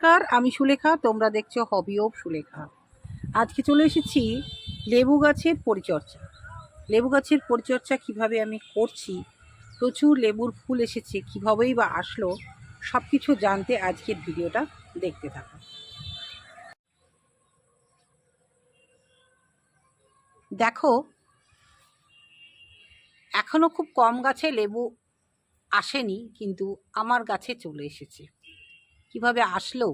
নমস্কার, আমি সুলেখা, তোমরা দেখছ হবি অফ সুলেখা। আজকে চলে এসেছি লেবু গাছের পরিচর্যা। লেবু গাছের পরিচর্যা কীভাবে আমি করছি, প্রচুর লেবুর ফুল এসেছে, কীভাবেই বা আসলো সব কিছু জানতে আজকের ভিডিওটা দেখতে থাকো। দেখো, এখনও খুব কম গাছে লেবু আসেনি, কিন্তু আমার গাছে চলে এসেছে। কীভাবে আসলো?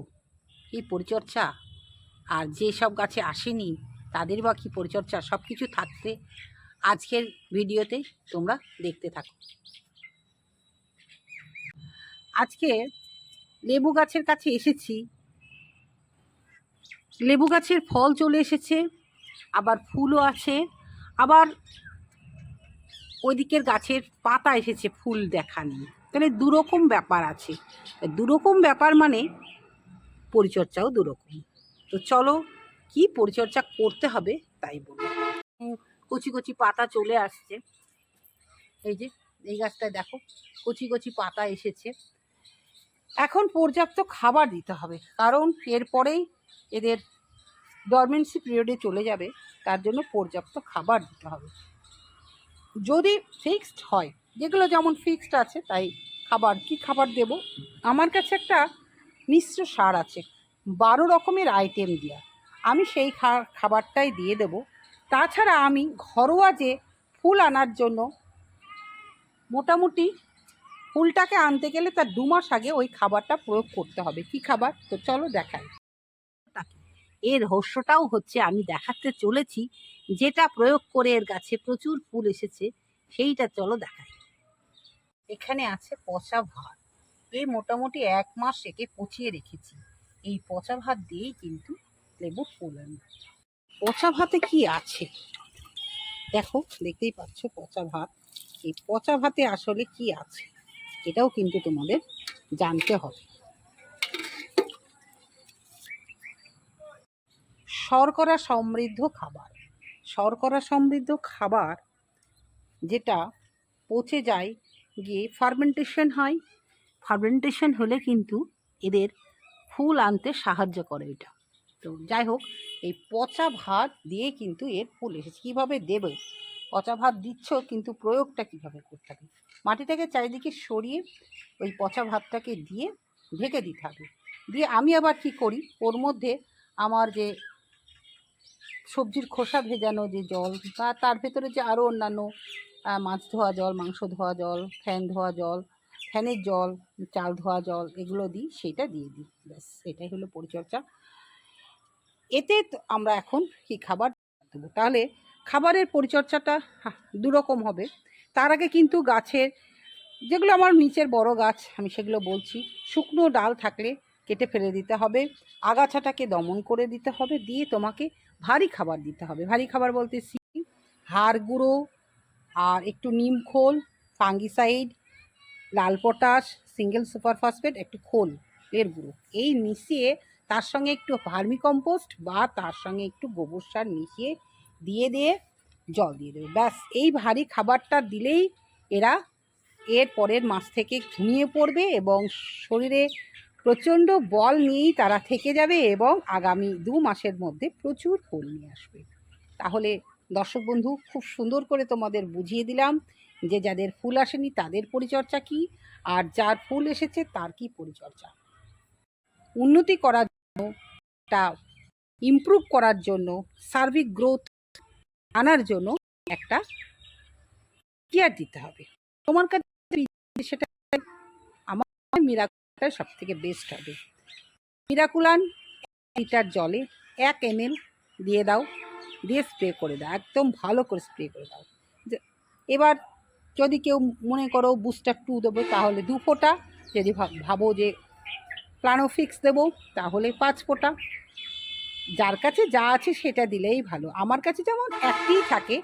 কি পরিচর্যা? আর যেসব গাছে আসেনি, তাদের বা কী পরিচর্যা? সব কিছু থাকতে আজকের ভিডিওতে তোমরা দেখতে থাকো। আজকে লেবু গাছের কাছে এসেছি। লেবু গাছের ফল চলে এসেছে, আবার ফুলও আছে, আবার ওইদিকের গাছের পাতা এসেছে ফুল দেখা নেই তাহলে দুরকম ব্যাপার আছে। দুরকম ব্যাপার মানে পরিচর্যাও দুরকম। তো চলো কি পরিচর্যা করতে হবে তাই বলি। কচি কচি পাতা চলে আসছে। এই যে, এই গাছটায় দেখো, কচি কচি পাতা এসেছে। এখন পর্যাপ্ত খাবার দিতে হবে, কারণ এরপরেই এদের ডরমেন্সি পিরিয়ডে চলে যাবে, তার জন্য পর্যাপ্ত খাবার দিতে হবে। যদি ফিক্সড হয় যেগুলো যেমন ফিক্সড আছে, তাই খাবার, কি খাবার দেব? আমার কাছে একটা মিশ্র সার আছে, বারো রকমের আইটেম দেওয়া আমি সেই খাবারটাই দিয়ে দেব। তাছাড়া আমি ঘরোয়া যে ফুল আনার জন্য মোটামুটি ফুলটাকে আনতে গেলে তার দু মাস আগে ওই খাবারটা প্রয়োগ করতে হবে। কি খাবার? তো চলো দেখাই। এর রহস্যটাও হচ্ছে, আমি দেখাতে চলেছি, যেটা প্রয়োগ করে এর গাছে প্রচুর ফুল এসেছে, সেইটা চলো দেখাই। এখানে আছে পচা ভাত। এই মোটামুটি এক মাস একে পচিয়ে রেখেছি। এই পচা ভাত দিয়েই কিন্তু লেবু ফুল পচা ভাতে কি আছে? দেখো, দেখতেই পাচ্ছ পচা ভাত। এই পচা ভাতে আসলে কি আছে? এটাও কিন্তু তোমাদের জানতে হবে। শর্করা সমৃদ্ধ খাবার। শর্করা সমৃদ্ধ খাবার যেটা পচে যায় গিয়ে ফার্মেন্টেশন হয়। ফার্মেন্টেশন হলে কিন্তু এদের ফুল আনতে সাহায্য করে এটা। তো যাই হোক, এই পচা ভাত দিয়ে কিন্তু এর ফুল এসেছে। কীভাবে দেবে? পচা ভাত দিচ্ছ, কিন্তু প্রয়োগটা কীভাবে করতে হবে? মাটিটাকে চারিদিকে সরিয়ে ওই পচা ভাতটাকে দিয়ে ঢেকে দিতে হবে। দিয়ে আমি আবার কি করি? ওর মধ্যে আমার যে সবজির খোসা ভেজানো যে জল বা তার ভেতরে যে আরও অন্যান্য মাছ ধোয়া জল, মাংস ধোয়া জল, ফ্যান ধোয়া জল, ফ্যানের জল, চাল ধোয়া জল এগুলো দিই সেটা দিয়ে দিই, ব্যাস, এটাই হলো পরিচর্যা। এতে আমরা এখন কি খাবার দেবো? তাহলে খাবারের পরিচর্যাটা দুরকম হবে। তার আগে কিন্তু গাছের, যেগুলো আমার নিচের বড় গাছ, আমি সেগুলো বলছি, শুকনো ডাল থাকলে কেটে ফেলে দিতে হবে, আগাছাটাকে দমন করে দিতে হবে, দিয়ে তোমাকে ভারী খাবার দিতে হবে। ভারী খাবার বলতে সি হাড় গুঁড়ো আর একটু নিম খোল ফাঙ্গিসাইড লাল পটাশ সিঙ্গেল সুপার একটু খোল, এর গুঁড়ো। এই মিশিয়ে তার সঙ্গে একটু ভার্মি কম্পোস্ট বা তার সঙ্গে একটু গোবর সার মিশিয়ে দিয়ে দিয়ে জল দিয়ে দেবে। ব্যাস, এই ভারী খাবারটা দিলেই এরা এর পরের মাস থেকে ঘুমিয়ে পড়বে এবং শরীরে প্রচণ্ড বল নিয়েই তারা থেকে যাবে এবং আগামী দু মাসের মধ্যে প্রচুর ফুল নিয়ে আসবে। তাহলে দর্শক বন্ধু, খুব সুন্দর করে তোমাদের বুঝিয়ে দিলাম যে যাদের ফুল আসেনি তাদের পরিচর্যা কি আর যার ফুল এসেছে তার কি পরিচর্যা। উন্নতি করার জন্য একটা ইমপ্রুভ করার জন্য, সার্বিক গ্রোথ আনার জন্য একটা কেয়ার দিতে হবে। তোমার কাছে সেটা আমার মিরাকুলাটা সব থেকে বেস্ট হবে মিরাকুলান লিটার জলে এক এম দিয়ে দাও। দিয়ে স্প্রে করে দাও, একদম ভালো করে স্প্রে করে দাও। এবার যদি কেউ মনে করো বুস্টার টু দেবো, তাহলে দু ফোঁটা। যদি ভাব- যে প্লানোফিক্স দেবো, তাহলে পাঁচ ফোঁটা। যার কাছে যা আছে সেটা দিলেই ভালো। আমার কাছে যেমন একটিই থাকে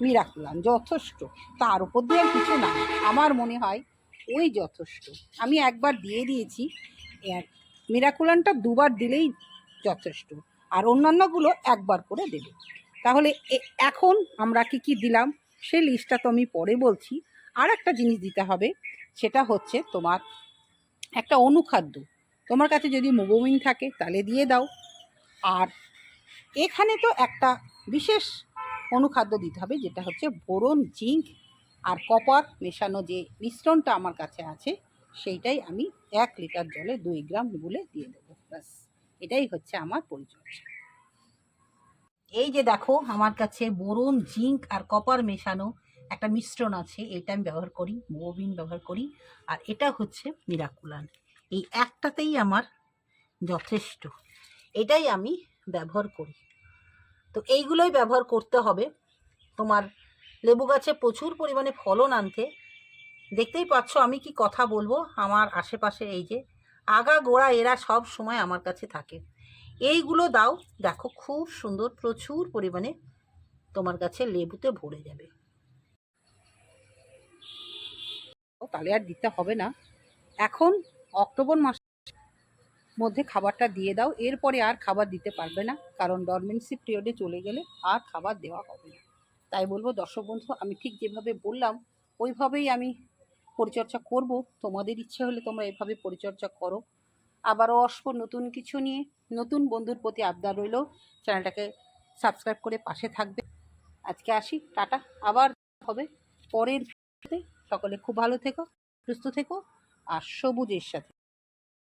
মিরাকুলান যথেষ্ট। তার উপর দিয়ে আর কিছু না। আমার মনে হয় ওই যথেষ্ট। আমি একবার দিয়ে দিয়েছি মিরাকুলানটা দুবার দিলেই যথেষ্ট। আর অন্যান্যগুলো একবার করে দেবে। তাহলে এখন আমরা কি কি দিলাম সেই লিস্টটা তো আমি পরে বলছি। আর একটা জিনিস দিতে হবে, সেটা হচ্ছে তোমার একটা অনুখাদ্য। তোমার কাছে যদি মোবোমিন থাকে তাহলে দিয়ে দাও। আর এখানে তো একটা বিশেষ অনুখাদ্য দিতে হবে, যেটা হচ্ছে বোরন, জিঙ্ক আর কপার মেশানো যে মিশ্রণটা আমার কাছে আছে, সেইটাই আমি এক লিটার জলে দুই গ্রাম গুলে দিয়ে দেবো। ব্যাস, এটাই হচ্ছে আমার পরিচর্যা। এই যে দেখো, আমার কাছে বোরন, জিঙ্ক আর কপার মেশানো একটা মিশ্রণ আছে, এটা আমি ব্যবহার করি, মোবিন ব্যবহার করি, আর এটা হচ্ছে মিরাকুলান। এই একটাতেই আমার যথেষ্ট। এটাই আমি ব্যবহার করি। তো এইগুলোই ব্যবহার করতে হবে। তোমার লেবু গাছে প্রচুর পরিমাণে ফলন আনতে। দেখতেই পাচ্ছ আমি কি কথা বলব? আমার আশেপাশে এই যে আগা গোড়া এরা সব সময় আমার কাছে থাকে। এইগুলো দাও। দেখো খুব সুন্দর, প্রচুর পরিমাণে তোমার কাছে লেবুতে ভরে যাবে। তাহলে আর দিতে হবে না। এখন অক্টোবর মাস মধ্যে খাবারটা দিয়ে দাও। এরপরে আর খাবার দিতে পারবে না, কারণ ডরমেন্সি পিরিয়ডে চলে গেলে আর খাবার দেওয়া হবে না। তাই বলব, দর্শক বন্ধু, আমি ঠিক যেভাবে বললাম, ওইভাবেই আমি পরিচর্যা করব। তোমাদের ইচ্ছে হলে তোমরা এভাবে পরিচর্যা করো। আবারও আসব নতুন কিছু নিয়ে। নতুন বন্ধুর প্রতি আবদার রইল। চ্যানেলটাকে সাবস্ক্রাইব করে পাশে থাকবে। আজকে আসি। টাটা। আবার হবে পরের সকলে খুব ভালো থেকো, সুস্থ থেকো, আর সবুজের সাথে।